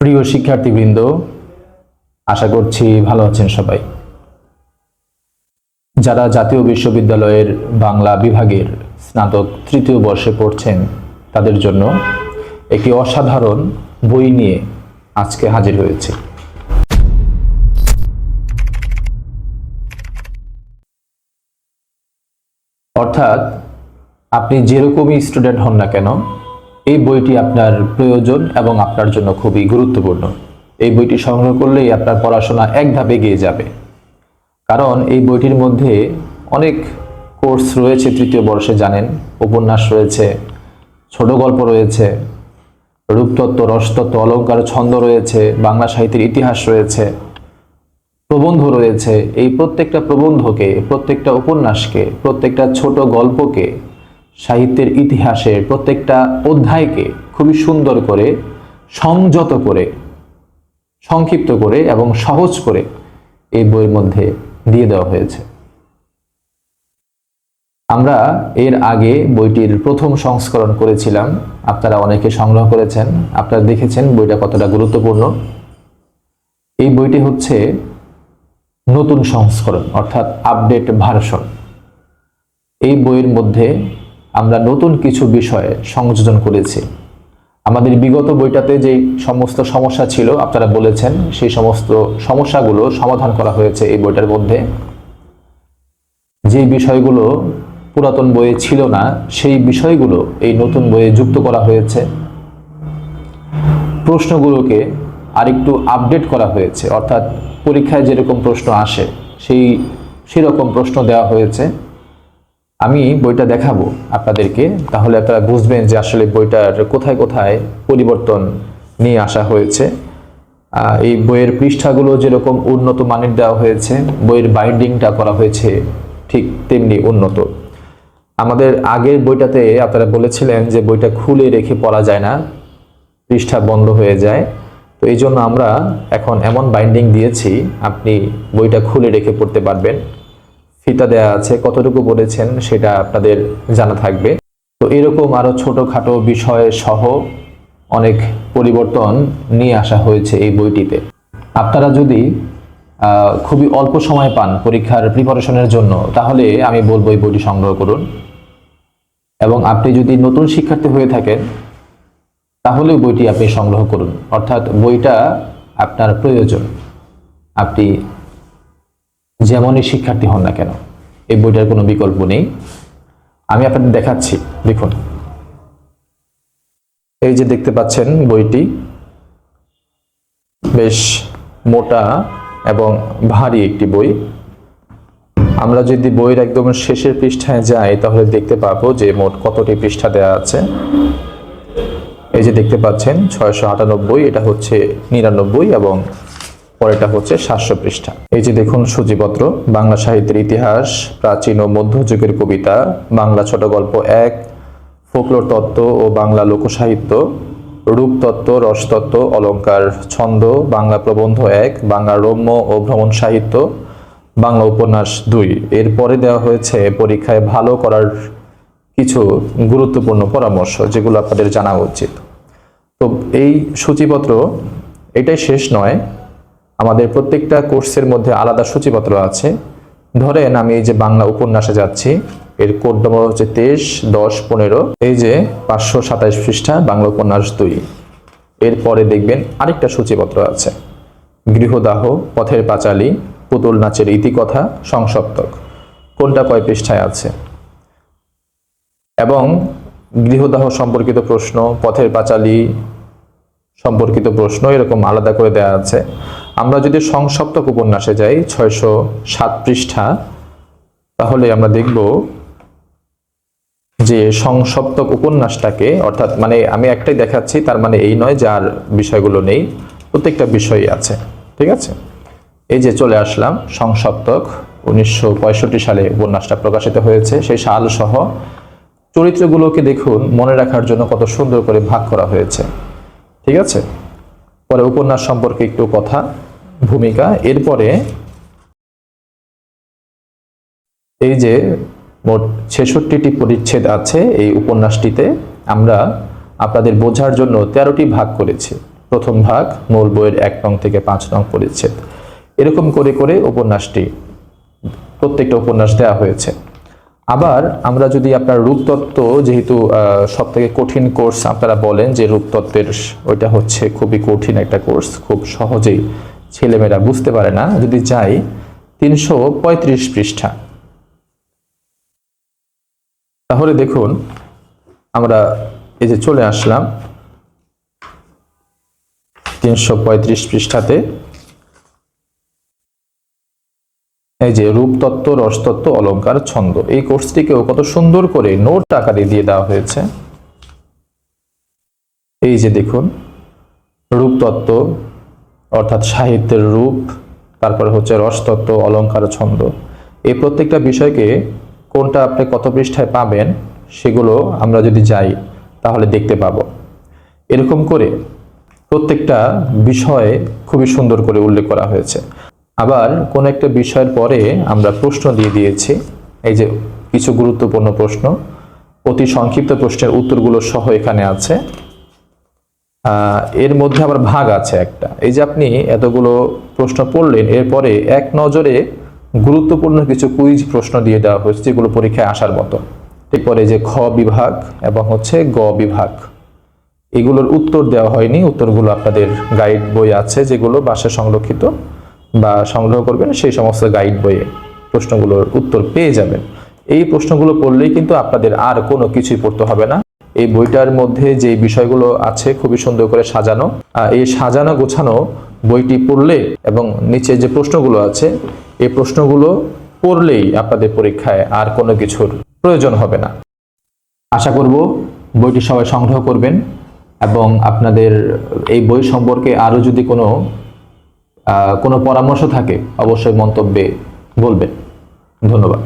প্রিয় শিক্ষার্থীবৃন্দ, আশা করছি ভালো আছেন সবাই। যারা জাতীয় বিশ্ববিদ্যালয়ের বাংলা বিভাগের স্নাতক তৃতীয় বর্ষে পড়ছেন, তাদের জন্য একটি অসাধারণ বই নিয়ে আজকে হাজির হয়েছে। অর্থাৎ আপনি যেরকমই স্টুডেন্ট হন না কেন এই বইটি আপনার প্রয়োজন এবং আপনার জন্য খুবই গুরুত্বপূর্ণ। এই বইটি সংগ্রহ করলেই আপনার পড়াশোনা এক ধাপ এগিয়ে যাবে। কারণ এই বইটির মধ্যে অনেক কোর্স রয়েছে, তৃতীয় বর্ষে জানেন, উপন্যাস রয়েছে, ছোট গল্প রয়েছে, রূপতত্ত্ব, রসতত্ত্ব, অলঙ্কার, ছন্দ রয়েছে, বাংলা সাহিত্যের ইতিহাস রয়েছে, প্রবন্ধ রয়েছে। এই প্রত্যেকটা প্রবন্ধকে, প্রত্যেকটা উপন্যাসকে, প্রত্যেকটা ছোট গল্পকে সাহিত্যের ইতিহাসের প্রত্যেকটা অধ্যায়কে খুবই সুন্দর করে, সংযত করে, সংক্ষিপ্ত করে এবং সহজ করে এই বইয়ের মধ্যে দিয়ে দেওয়া হয়েছে। আমরা এর আগে বইটির প্রথম সংস্করণ করেছিলাম। আপনারা অনেকে সংগ্রহ করেছেন, আপনারা দেখেছেন বইটা কতটা গুরুত্বপূর্ণ। এই বইটি হচ্ছে নতুন সংস্করণ, অর্থাৎ আপডেট ভার্সন। এই বইয়ের মধ্যে আমরা নতুন কিছু বিষয়ে সংযোজন করেছি। আমাদের বিগত বইটাতে যে সমস্ত সমস্যা ছিল, আপনারা বলেছেন, সেই সমস্ত সমস্যাগুলো সমাধান করা হয়েছে এই বইটার মধ্যে। যে বিষয়গুলো পুরাতন বইয়ে ছিল না, সেই বিষয়গুলো এই নতুন বইয়ে যুক্ত করা হয়েছে। প্রশ্নগুলোকে আরেকটু আপডেট করা হয়েছে, অর্থাৎ পরীক্ষায় যেরকম প্রশ্ন আসে, সেই সেরকম প্রশ্ন দেওয়া হয়েছে। আমি বইটা দেখাবো আপনাদেরকে, তাহলে আপনারা বুঝবেন যে আসলে বইটার কোথায় কোথায় পরিবর্তন নিয়ে আসা হয়েছে। এই বইয়ের পৃষ্ঠাগুলো যেরকম উন্নত মানের দেওয়া হয়েছে, বইয়ের বাইন্ডিংটা করা হয়েছে ঠিক তেমনি উন্নত। আমাদের আগের বইটাতে আপনারা বলেছিলেন যে বইটা খুলে রেখে পড়া যায় না, পৃষ্ঠা বন্ধ হয়ে যায়। তো এই জন্য আমরা এখন এমন বাইন্ডিং দিয়েছি, আপনি বইটা খুলে রেখে পড়তে পারবেন। ফিতা দেয়া আছে, কতটুকু বলেছেন সেটা আপনাদের জানা থাকবে। তো এরকম আরও ছোটখাটো বিষয় সহ অনেক পরিবর্তন নিয়ে আসা হয়েছে এই বইটিতে। আপনারা যদি খুবই অল্প সময় পান পরীক্ষার প্রিপারেশনের জন্য, তাহলে আমি বলব এই বইটি সংগ্রহ করুন। এবং আপনি যদি নতুন শিক্ষার্থী হয়ে থাকেন তাহলে বইটি আপনি সংগ্রহ করুন। অর্থাৎ বইটা আপনার প্রয়োজন। আপনি যেমনই শিক্ষার্থী হন না কেন, এই বইটার কোনো বিকল্প নেই। আমি আপনাদের দেখাচ্ছি, দেখুন। এই যে দেখতে পাচ্ছেন বইটি, বেশ মোটা এবং ভারী একটি বই। আমরা যদি বইয়ের একদম শেষের পৃষ্ঠায় যাই, তাহলে দেখতে পাবো যে মোট কতটি পৃষ্ঠা দেওয়া আছে। এই যে দেখতে পাচ্ছেন, ছয়শো আটানব্বই, এটা হচ্ছে নিরানব্বই এবং পরেরটা হচ্ছে সাতশো পৃষ্ঠা। এই যে দেখুন সূচিপত্র, বাংলা সাহিত্যের ইতিহাস, প্রাচীন ও মধ্যযুগের কবিতা, বাংলা ছোট গল্প এক, ফোকলোর তত্ত্ব ও বাংলা লোকসাহিত্য রূপতত্ত্ব রসতত্ত্ব অলঙ্কার ছন্দ, বাংলা প্রবন্ধ এক, বাংলা রম্য ও ভ্রমণ সাহিত্য, বাংলা উপন্যাস দুই। এরপরে দেওয়া হয়েছে পরীক্ষায় ভালো করার কিছু গুরুত্বপূর্ণ পরামর্শ, যেগুলো আপনাদের জানা উচিত। তো এই সূচিপত্র, এটাই শেষ নয়। আমাদের প্রত্যেকটা কোর্সের মধ্যে আলাদা সূচিপত্র আছে। ধরেন আমি এই যে বাংলা উপন্যাসে যাচ্ছি, এর কোড নম্বর হচ্ছে তেইশ, দশ, পনেরো। এই যে পাঁচশো সাতাইশ পৃষ্ঠা, বাংলা উপন্যাস দুই। এরপরে দেখবেন আরেকটা সূচিপত্র আছে। গৃহদাহ, পথের পাঁচালী, পুতুল নাচের ইতিকথা, সংসপ্তক। কোনটা কয় পৃষ্ঠায় আছে? এবং গৃহদাহ সম্পর্কিত প্রশ্ন, পথের পাঁচালী সম্পর্কিত প্রশ্ন এরকম আলাদা করে দেওয়া আছে। আমরা যদি সংসপ্তক উপন্যাসে যাই, ছয়শো সাত পৃষ্ঠা, তাহলে আমরা দেখব যে সংসপ্তক উপন্যাসটাকে, অর্থাৎ মানে আমি একটাই দেখাচ্ছি, তার মানে এই নয় যার বিষয়গুলো নেই, প্রত্যেকটা বিষয়ই আছে, ঠিক আছে? এই যে চলে আসলাম, সংসপ্তক, উনিশশো পঁয়ষট্টি সালে উপন্যাসটা প্রকাশিত হয়েছে, সেই সাল সহ। চরিত্রগুলোকে দেখুন, মনে রাখার জন্য কত সুন্দর করে ভাগ করা হয়েছে, ঠিক আছে? পরে উপন্যাস সম্পর্কে একটু কথা, ভূমিকা। এরপরে এই যে মোট ছেষট্টিটি পরিচ্ছেদ আছে এই উপন্যাসটিতে, আমরা আপনাদের বোঝার জন্য তেরোটি ভাগ করেছি। প্রথম ভাগ মূল বইয়ের এক নং থেকে পাঁচ নং পরিচ্ছেদ। এরকম করে করে উপন্যাসটি, প্রত্যেকটা উপন্যাস দেওয়া হয়েছে। আবার আমরা যদি আপনার রূপতত্ত্ব যেহেতু সব থেকে কঠিন কোর্স আপনারা বলেন যে রূপতত্ত্বের ওইটা হচ্ছে খুবই কঠিন একটা কোর্স, খুব সহজেই ছেলেমেয়েরা বুঝতে পারে না। যদি যাই, তিনশো পঁয়ত্রিশ পৃষ্ঠা। তাহলে দেখুন, আমরা এই যে চলে আসলাম তিনশো পঁয়ত্রিশ পৃষ্ঠাতে। এই যে রূপতত্ত্ব, রসতত্ত্ব অলংকার ছন্দ, এই কোর্সটিকেও কত সুন্দর করে নোট আকারে দিয়ে দেওয়া হয়েছে। এই যে দেখুন, রূপতত্ত্ব, অর্থাৎ সাহিত্যের রূপ, তারপরে হচ্ছে রসতত্ত্ব অলংকার ছন্দ। এই প্রত্যেকটা বিষয়কে কোনটা আপনি কত পৃষ্ঠায় পাবেন সেগুলো আমরা যদি যাই, তাহলে দেখতে পাবো। এরকম করে প্রত্যেকটা বিষয়ে খুবই সুন্দর করে উল্লেখ করা হয়েছে। আবার কোন একটা বিষয়ের পরে আমরা প্রশ্ন দিয়ে দিয়েছি। এই যে কিছু গুরুত্বপূর্ণ প্রশ্ন, অতি সংক্ষিপ্ত প্রশ্নের উত্তরগুলো সহ এখানে আছে। এর মধ্যে আবার ভাগ আছে একটা। এই যে আপনি এতগুলো প্রশ্ন পড়লেন, এরপরে এক নজরে গুরুত্বপূর্ণ কিছু কুইজ প্রশ্ন দিয়ে দেওয়া হয়েছে, যেগুলো পরীক্ষায় আসার মতো। এরপরে যে খ বিভাগ এবং হচ্ছে গ বিভাগ। এগুলোর উত্তর দেওয়া হয়নি, উত্তরগুলো আপনাদের গাইড বই আছে, যেগুলো বাসায় সংরক্ষিত। বা সংগ্রহ করবেন, সেই সমস্ত গাইড বইয়ে প্রশ্নগুলোর উত্তর পেয়ে যাবেন। এই প্রশ্নগুলো পড়লেই কিন্তু আপনাদের আর কোনো কিছুই পড়তে হবে না। এই বইটার মধ্যে যে বিষয়গুলো আছে, খুবই সুন্দর করে সাজানো। এই সাজানো গোছানো বইটি পড়লে এবং নিচে যে প্রশ্নগুলো আছে, এই প্রশ্নগুলো পড়লেই আপনাদের পরীক্ষায় আর কোনো কিছুর প্রয়োজন হবে না। আশা করব বইটি সবাই সংগ্রহ করবেন এবং আপনাদের এই বই সম্পর্কে আরও যদি কোনো কোনো পরামর্শ থাকে অবশ্যই মন্তব্যে বলবেন। ধন্যবাদ।